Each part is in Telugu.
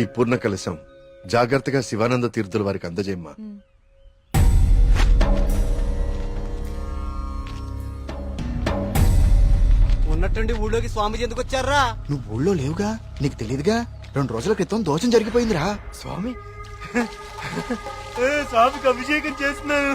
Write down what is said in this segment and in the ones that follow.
ఈ పూర్ణ కలశం జాగ్రత్తగా శివానంద తీర్థుల వారికి అందజేయమ్మా. ఉన్నట్టుండి ఊళ్ళోకి స్వామీజీ ఎందుకు వచ్చారా? నువ్వు ఊళ్ళో లేవుగా? నీకు తెలియదుగా రెండు రోజుల క్రితం దోషం జరిగిపోయిందిరా. స్వామి. స్వామికి అభిషేకం చేస్తున్నాను.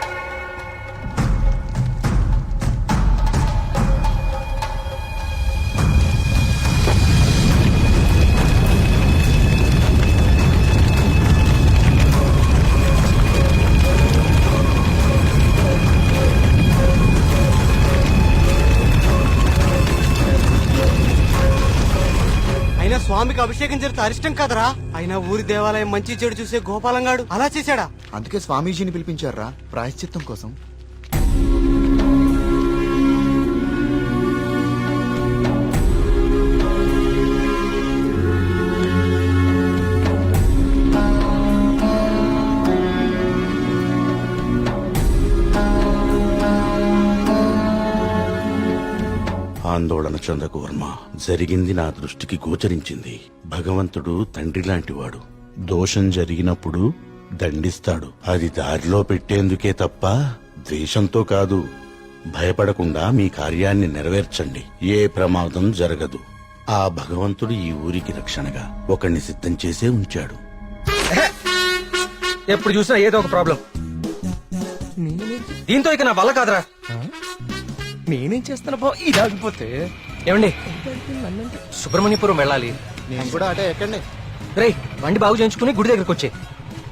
స్వామికి అభిషేకం జరిగితే అరిష్టం కదరా? అయినా ఊరి దేవాలయం మంచి చెడు చూసే గోపాలంగాడు అలా చేశాడా? అందుకే స్వామీజీని పిలిపించారా? ప్రాయశ్చిత్తం కోసం. ఆందోళన చెందకు జరిగింది నా దృష్టికి గోచరించింది. భగవంతుడు తండ్రి లాంటివాడు దోషం జరిగినప్పుడు దండిస్తాడు. అది దారిలో పెట్టేందుకే తప్ప ద్వేషంతో కాదు. భయపడకుండా మీ కార్యాన్ని నెరవేర్చండి. ఏ ప్రమాదం జరగదు. ఆ భగవంతుడు ఈ ఊరికి రక్షణగా ఒకణ్ణి సిద్ధం చేసే ఉంచాడు. ఎప్పుడు చూసినా ఏదో ఒక ప్రాబ్లం. దీంతో ఇక నా వల్ల కాదురా. నేనేం చేస్తాను బా ఇది ఆగిపోతే. ఏమండి? సుబ్రహ్మణ్యపురం వెళ్ళాలి. నేను కూడా అటే ఎక్కండి. రేయ్ బండి బాగు చేయించుకుని గుడి దగ్గరకు వచ్చే.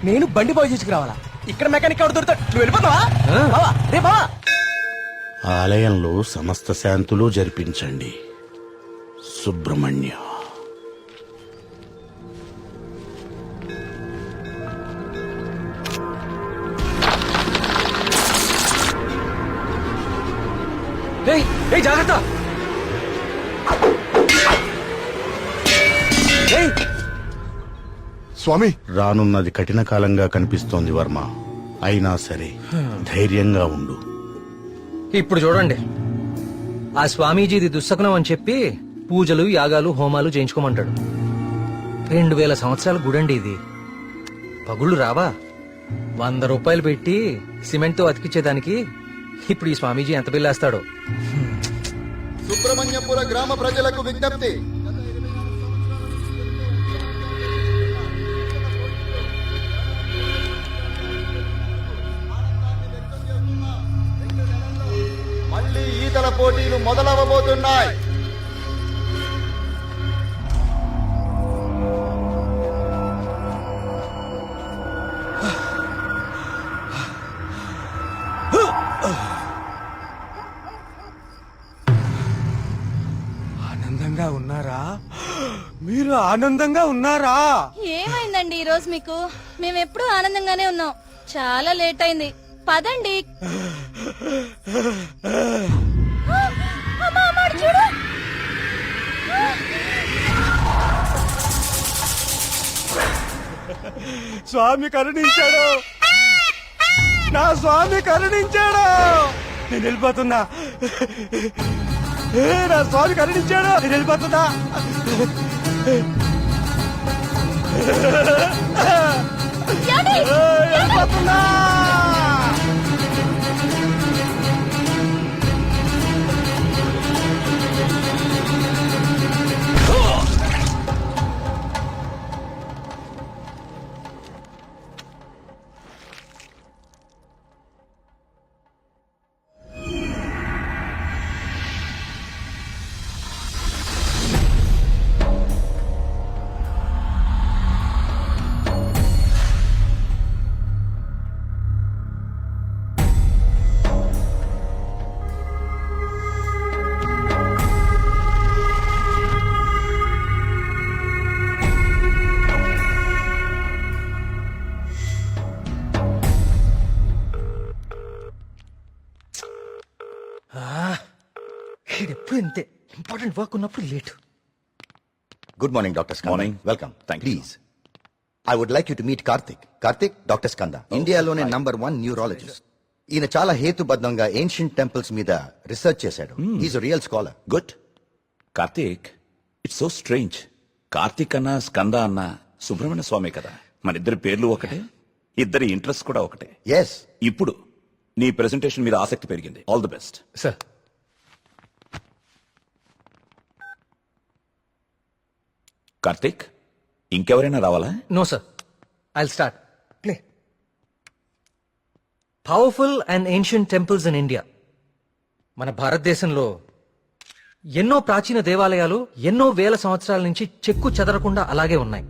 నేను బండి బాగు చేసుకురావాలా ఇక్కడ మెకానిక్ ఎవరు దొరుకుతాడు? నువ్వు వెళ్ళిపోతావా? ఆ. బావా రే బావా. ఆలయంలో సమస్త శాంతులు జరిపించండి. సుబ్రహ్మణ్య. రేయ్ జాగ్రత్త. స్వామి. రానున్నది కఠిన కాలంగా కనిపిస్తోంది వర్మ. అయినా సరే ధైర్యంగా ఉండు. ఇప్పుడు చూడండి. ఆ స్వామీజీది దుస్సకనం అని చెప్పి పూజలు యాగాలు హోమాలు చేయించుకోమంటాడు. రెండు వేల సంవత్సరాల గుడండి ఇది. పగుళ్ళు రావా? వంద రూపాయలు పెట్టి సిమెంట్తో అతికిచ్చేదానికి ఇప్పుడు ఈ స్వామీజీ ఎంత బిల్లేస్తాడో. సుబ్రహ్మణ్యపుర గ్రామ ప్రజలకు విజ్ఞప్తి. మళ్ళీ ఈతల పోటీలు మొదలవబోతున్నాయి. ఉన్నారా? మీరు ఆనందంగా ఉన్నారా? ఏమైందండి ఈ రోజు మీకు? మేము ఎప్పుడూ ఆనందంగానే ఉన్నాం. చాలా లేట్ అయింది. పదండి. చూడు. స్వామి కరుణించాడు. నా స్వామి కరుణించాడు. నేను వెళ్ళిపోతున్నా. నా స్వామి కరుణించాడు నేను వెళ్ళిపోతున్నా. ఇంతే ఇంపార్టెంట్ వర్క్ ఉన్నప్పుడు late good morning doctor morning welcome thank please I would like you to meet Karthik Karthik doctor Skanda ఇండియాలోనే నంబర్ వన్ న్యూరాలజిస్ట్ ఈయన చాలా హేతుబద్ధంగా ఏన్షియంట్ టెంపుల్స్ మీద రీసెర్చ్ చేశాడు. Is real scholar good Karthik it's so strange Karthik అన్న స్కంద అన్న సుబ్రహ్మణ్య స్వామి కదా. మన ఇద్దరి పేర్లు ఒకటే ఇద్దరి ఇంట్రెస్ట్ కూడా ఒకటే. ఎస్ ఇప్పుడు నీ ప్రెజెంటేషన్ మీద ఆసక్తి పెరిగింది. All the best sir Karthik ఇంకెవరైనా రావాలా? No sir I start. Play. Powerful and ancient temples in India. మన భారతదేశంలో ఎన్నో ప్రాచీన దేవాలయాలు ఎన్నో వేల సంవత్సరాల నుంచి చెక్కు చెదరకుండా అలాగే ఉన్నాయి.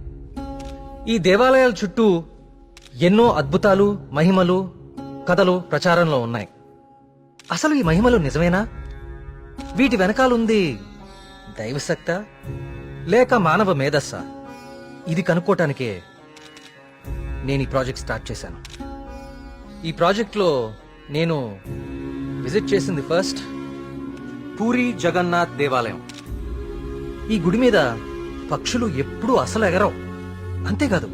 ఈ దేవాలయాల చుట్టూ ఎన్నో అద్భుతాలు మహిమలు కథలు ప్రచారంలో ఉన్నాయి. అసలు ఈ మహిమలు నిజమేనా? వీటి వెనకాలుంది దైవశక్త లేక మానవ మేధస్సా? ఇది కనుక్కోటానికే నేను ఈ ప్రాజెక్ట్ స్టార్ట్ చేశాను. ఈ ప్రాజెక్ట్లో నేను విజిట్ చేసింది ఫస్ట్ పూరి జగన్నాథ్ దేవాలయం. ఈ గుడి మీద పక్షులు ఎప్పుడూ అసలు ఎగరవు. అంతేకాదు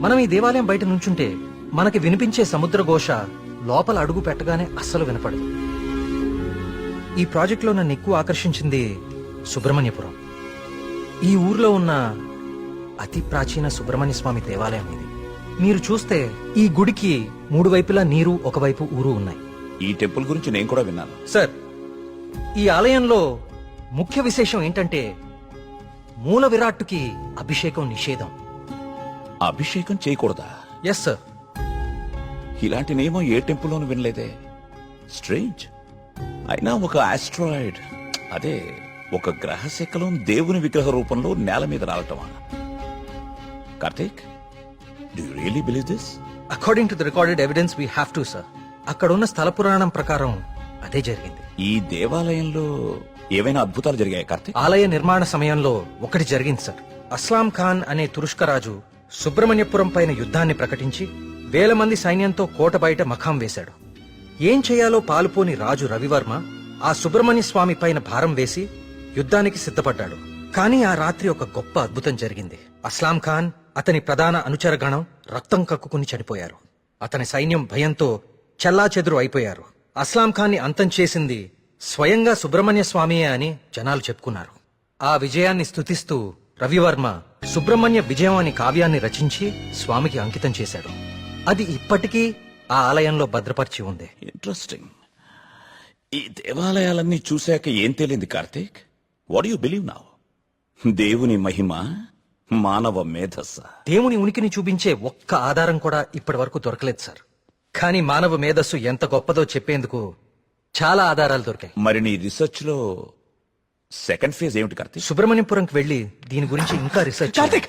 మనం ఈ దేవాలయం బయట నుంచుంటే మనకి వినిపించే సముద్ర ఘోష లోపల అడుగు పెట్టగానే అస్సలు వినపడదు. ఈ ప్రాజెక్ట్లో నన్ను ఎక్కువ ఆకర్షించింది సుబ్రహ్మణ్యపురం. ఈ ఊర్లో ఉన్న అతి ప్రాచీన సుబ్రహ్మణ్య స్వామి దేవాలయం ఇది. మీరు చూస్తే ఈ గుడికి మూడు వైపులా నీరు ఒకవైపు ఊరు ఉన్నాయి. ఈ టెంపుల్ గురించి నేను కూడా విన్నాను. సార్ ఈ ఆలయంలో ముఖ్య విశేషం ఏంటంటే మూల విరాట్టుకి అభిషేకం నిషేధం. అభిషేకం చేయకూడదా? ఎస్ సార్ ఇలాంటి నియమం ఏ టెంపుల్లోనూ వినలేదే. స్ట్రేంజ్ అయినా ఒక ఆస్ట్రాయిడ్ అదే ఒక గ్రహ శకలం దేవుని విగ్రహ రూపంలో నేల మీద రావటమా Karthik do really believe this according to the recorded evidence we have to sir అక్కడున్న స్థల పురాణం ప్రకారం అదే జరిగింది. ఈ దేవాలయంలో ఏవైనా అద్భుతాలు జరిగాయి కార్తీక్? ఆలయ నిర్మాణ సమయంలో ఒకటి జరిగింది సార్ అస్లాం ఖాన్ అనే తురుష్క రాజు సుబ్రహ్మణ్యపురం పైన యుద్ధాన్ని ప్రకటించి వేల మంది సైన్యంతో కోట బయట మఖాం వేశాడు. ఏం చేయాలో పాలుపోని రాజు రవివర్మ ఆ సుబ్రహ్మణ్య స్వామి పైన భారం వేసి యుద్ధానికి సిద్ధపడ్డాడు. కానీ ఆ రాత్రి ఒక గొప్ప అద్భుతం జరిగింది. అస్లాం ఖాన్ అతని ప్రధాన అనుచరగణం రక్తం కక్కుకుని చనిపోయారు. అతని సైన్యం భయంతో చెల్లాచెదురు అయిపోయారు. అస్లాం ఖాన్ని అంతం చేసింది స్వయంగా సుబ్రహ్మణ్య స్వామియే అని జనాలు చెప్పుకున్నారు. ఆ విజయాన్ని స్తుతిస్తూ రవివర్మ సుబ్రహ్మణ్య విజయం అనే కావ్యాన్ని రచించి స్వామికి అంకితం చేశాడు. అది ఇప్పటికీ ఆ ఆలయంలో భద్రపరిచి ఉంది. ఇంట్రెస్టింగ్ ఈ దేవాలయాలన్నీ చూశాక ఏం తేలింది Karthik? What you believe now దేవుని మహిమ మానవ మేధస్స. దేవుని ఉనికిని చూపించే ఒక్క ఆధారం కూడా ఇప్పటి వరకు దొరకలేదు సార్. కానీ మానవ మేధస్సు ఎంత గొప్పదో చెప్పేందుకు చాలా ఆధారాలు దొరికాయి. మరి నీ రీసెర్చ్లో సెకండ్ ఫేజ్ ఏమిటి కార్తీక్? సుబ్రహ్మణ్యపురంకి వెళ్ళి దీని గురించి ఇంకా రీసెర్చ్ కార్తిక్!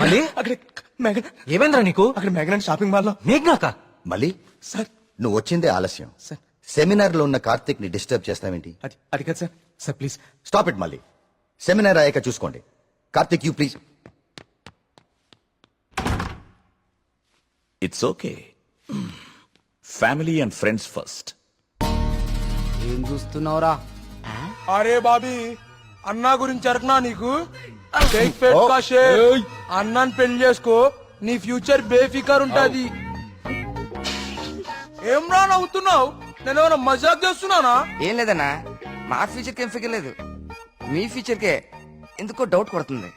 మళ్ళీ? అక్కడ మేఘన్ ఏమైందిరా నీకు? అక్కడ మేఘన్ షాపింగ్ మాల్లో. మేఘ్నాక? మళ్ళీ? సార్. నువ్వు వచ్చిందే ఆలస్యం. సార్. సెమినార్లో ఉన్న కార్తిక్ని డిస్టర్బ్ చేస్తావేంటి? అది అది కదా sir. Sir please stop it మళ్ళీ సెమినార్ అయ్యాక చూసుకోండి. Karthik you please it's okay family and friends first ఏం చూస్తున్నావురా? అరే బాబీ అన్నా గురించి అరకనా నీకు? షేక్ పేట్ కా షేక్ అన్నాన్ని పెళ్ళి చేసుకో నీ ఫ్యూచర్ బేఫికర్ ఉంటది. ఏం రా నవ్వుతున్నావు? నేను ఏమైనా మజాక్ చేస్తున్నానా? ఏం లేదన్నా. మా ఫ్యూచర్ ఏం ఫిగర్ లేదు. మీ ఫ్యూచర్ కే ఎందుకో డౌట్ కొడుతుంది.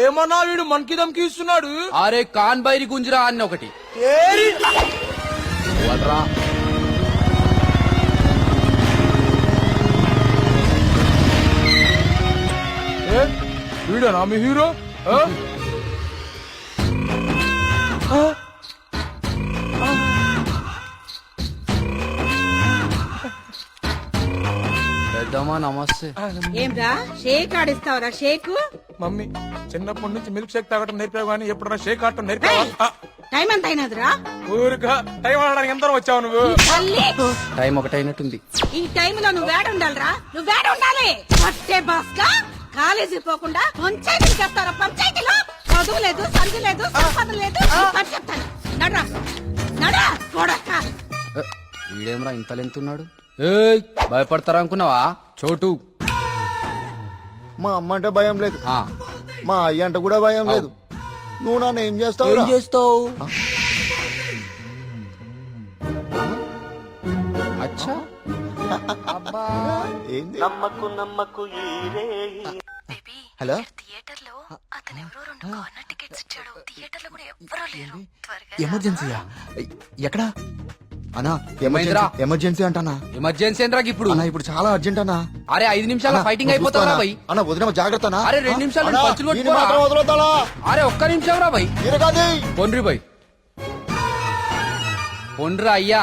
ఏమన్నా వీడు మనకి దమ్కి ఇస్తున్నాడు? అరే కాన్ బైరి గుంజరా అన్న ఒకటి. ఏరి! ఏ, వీడేనా మీ హీరో? పెద్దమ్మా నమస్తే. ఏంరా? షేక్ ఆడిస్తావరా? షేకు? మమ్మీ చిన్నప్పటి నుంచి మిల్క్ షేక్ తాగటం నేర్పావు కానీ ఎప్పుడన్నా షేక్ ఆడటం నేర్పావా? టైం ఎంత అయినదిరా? ఊరుగా టైం ఆడడానికి ఎంత వచ్చావు నువ్వు? టైం ఒకటైనట్టుంది. ఈ టైంలో నువ్వు వేడ ఉండాలిరా? నువ్వు వేడ ఉండాలి? పట్టే బాస్కా కాలేజీ పోకుండా పంచాయతీకి చేస్తారా? పంచాయతీలో చదువు లేదు సంధి లేదు సంపద లేదు పని చెప్తాను నడరా. నడరా చూడక్క ఏ, వీడేమ్రా ఇంత లెంతున్నాడు? ఏయ్ భయపడతారా అనుకున్నావా? చోటు. మా అమ్మ అంటే భయం లేదు. ఆ, మా అయ్య అంటే కూడా భయం లేదు. నువ్వు నన్ను ఏం చేస్తావు ఏం చేస్తావు? అచ్చా. ఏంది? హలో? థియేటర్లో అతను ఎవరో రెండు కార్నర్ టికెట్స్ ఇచ్చాడు. థియేటర్లో కూడా ఎవ్వరూ లేరు. త్వరగా ఎమర్జెన్సీయా? ఎక్కడా? అన్నా ఏమైందిరా? ఎమర్జెన్సీ అంటానా ఎమర్జెన్సీ ఏంట్రా ఇప్పుడు అన్నా ఇప్పుడు చాలా అర్జెంట్ అన్నా అరే ఐదు నిమిషాల అన్నా, ఫైటింగ్ నువ్వు అయిపోతారా చూసుకో భయ్ అన్నా. అన్నా వదిన జాగ్రత్త అన్నా. అరే, రెండు నిమిషాలు అన్నా. మాత్రం వదలొద్దాలా? అరే ఒక్క నిమిషం రా భయ్ ఈయన కాదు. పొండ్రి భయ్ పొండ్రా అయ్యా